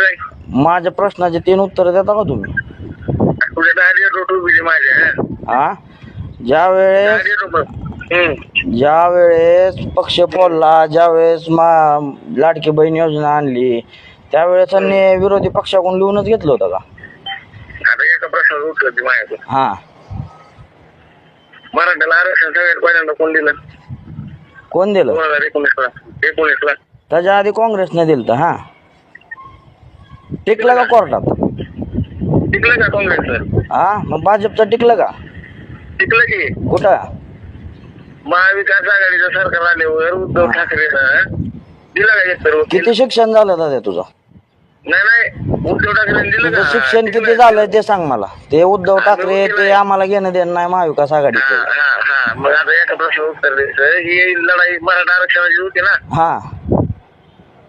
आहे माझ्या प्रश्नाचे तीन उत्तर देता का तुम्ही? तुझ्या दारी रोट उभी माझ्या. हा? ज्या वेळेस ज्या वेळेस पक्ष फोडला ज्या वेळेस मा लाडकी बहीण योजना आणली त्यावेळेस त्यांनी विरोधी पक्षाकडून लिहूनच घेतलं होतं का? आता एका प्रश्नाचं उत्तर दे माझ्याकडून हा. मराठ्याला आरक्षण सगळ्यात पहिल्यांदा कोण दिलं? कोण दिलं? दोन हजार एकोणीसला. एकोणीसला. त्याच्या आधी काँग्रेसने दिलं हा. टिकलं का कोर्टात? टिकलं का काँग्रेसचं हा मग भाजपचं टिकलं का? टिकलं की. कुठं? महाविकास आघाडीचं सरकार आल्यावर उद्धव ठाकरेनं दिलं का एक तर किती शिक्षण झालं दादा तुझं? नाही नाही. उद्धव ठाकरेंनी दिलं तुझं का? शिक्षण किती झालंय ते सांग मला. ते उद्धव ठाकरे ते आम्हाला घेणं देणं नाही महाविकास हा आघाडीचं. हा हा मग आता एका प्रश्न उत्तर द्यायचं. ही लढाई मराठा आरक्षणाची होती ना? हा.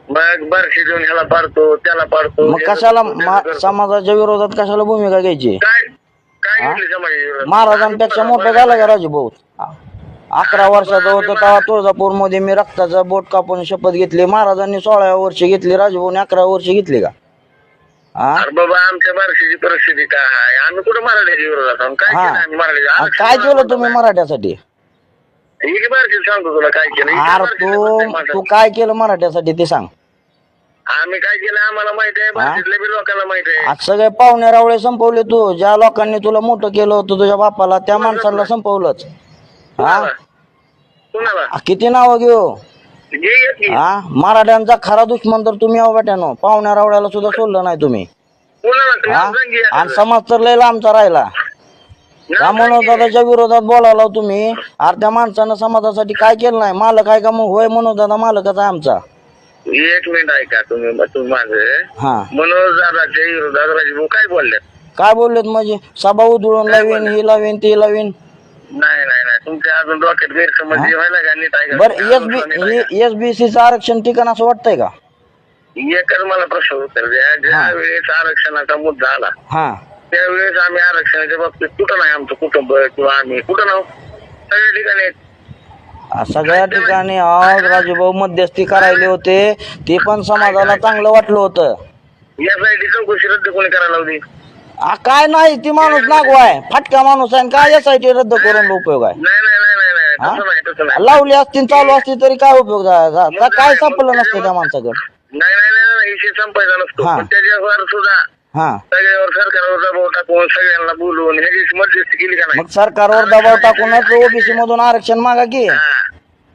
मग बारशी देऊन ह्याला पाडतो त्याला पाडतो मग कशाला मा- समाजाच्या विरोधात कशाला भूमिका घ्यायची? काय काय हा? घेतली समाजाची विरोधात? महाराजांपेक्षा मोठं झालं का राजू भाऊ? अकरा वर्षाचा होतो तेव्हा तुळजापूरमध्ये मी रक्ताचा बोट कापून शपथ घेतली. महाराजांनी सोळाव्या वर्षी घेतली. राजभाऊने अकरा वर्षी घेतली का? हा? अरे बाबा आमच्या बारशीची परिस्थिती काय आहे? आम्ही कुठं मराठ्याच्या विरोधात आहोत? काय हा. केलं आम्ही मराठ्याच्या? आ, आरक्षण काय केलं तुम्ही मराठ्यासाठी? ही बारशी सांगतो तुला काय केलं. ही अरे. तू काय केलं मराठ्यासाठी ते सांग. आम्ही काय केलं आम्हाला माहीत आहे बी लोकांना माहीत आहे. आज सगळे पाहुणे रावळे संपवले तू. ज्या लोकांनी तुला मोठं केलं होतं तुझ्या बापाला त्या माणसाला संपवलंच. हा? कुणाला? आ, किती नावं घेऊ? जे येत की. हा? मराठ्यांचा खरा दुश्मन तर तुम्ही आहो बेट्यानो. पाहुण्या रावळ्याला सुद्धा सोडलं नाही तुम्ही. कुणाला? हा? तुम्हाला सांग की आणि आता. समाज तर लय लांबचा राहिला. नाव त्या सांग की. विरोधात बोलावला तुम्ही. अरे त्या माणसानं समाजासाठी काय केलं नाही? मालक आहे का मग? होय मनोजदादा मालकच आहे आमचा. एक मिनिट ऐका तुम्ही तुम्ही माझं. हा. मनोज दादाच्या विरोधात राजभाऊ काय बोलले काय बोललेत म्हणजे सभा उधळून लावीन ही लावीन ती लावीन. नाही नाही नाही. तुमच्या अजून डोक्यात गैरसमज जे व्हायला का नीट ऐका? बर अजून नीट ऐका. एसबी एसबीसीचं आरक्षण ठिकाण असं वाटतंय का? एकच मला प्रश्न उत्तर द्या. ज्या हा. वेळेस आरक्षणाचा मुद्दा आला हा. त्यावेळेस आम्ही आरक्षणाच्या बाबतीत कुठं नाही? आमचं कुटुंब किंवा आम्ही कुठं नाव सगळ्या ठिकाणी आहेत. सगळ्या ठिकाणी आज राजूभाऊ मध्यस्थी करायले होते. ते पण समाजाला चांगलं वाटलं होतं. यासाठी चौकशी रद्द कोणी करायला लावली? आ, काय नाही ती माणूस नागवाय फाटका माणूस आहे आणि काय यासाठी रद्द करून उपयोग आहे? नाही नाही नाही नाही नाही? तसं नाही तसं नाही. लावली असती चालू असती तरी काय उपयोग झाला? काय सापडलं नसतं त्या माणसाकडे? नाही नाही नाही नाही विषय संपायचा नसतो. हा. पण त्याच्यावर सुद्धा हा. सगळ्यावर सरकारवर दबाव टाकून सगळ्यांना बोलवून ह्याची मध्यस्थी केली का नाही? मग सरकारवर दबाव टाकूनच ओबीसी मधून आरक्षण मागा की. हा.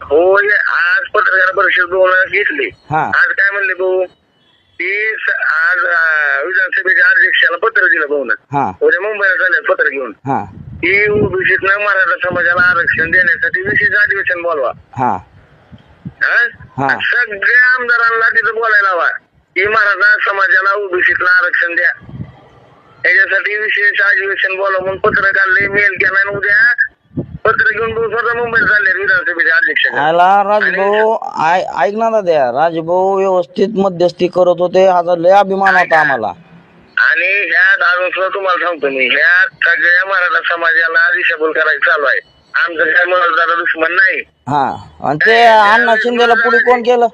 होय आज पत्रकार परिषद वेळा घेतली. हा. आज काय म्हणले भाऊ? ती स- आज विधानसभेच्या अध्यक्षाला पत्र दिलं भाऊ हा. उद्या मुंबईला चालेल पत्र घेऊन. हा. ती ओबीसीत मराठा समाजाला आरक्षण देण्यासाठी विशेष अधिवेशन बोलवा. हा. हा? हा. सगळ्या आमदारांना तिथं बोलायला हवा. की मराठा समाजाला ओबीसीतलं आरक्षण द्या. याच्यासाठी विशेष अधिवेशन बोलवा म्हणून पत्र काढले मेल केला आणि उद्या पत्र घेऊन भाऊ स्वतः मुंबईत चालले विधानसभेच्या अध्यक्ष. आला राजभाऊ. आय- ऐक ना दाद्या राजभाऊ व्यवस्थित मध्यस्थी करत होते. हा लय अभिमान होता आम्हाला. आणि अजून सुद्धा तुम्हाला सांगतो मी. ह्यात सगळ्या मराठा समाजाला दिशाभूल करायचं चालू आहे. आमचं काय मनोजदादा दुश्मन नाही. हा. आणि ते अण्णा शिंदेला पुढे कोण केलं?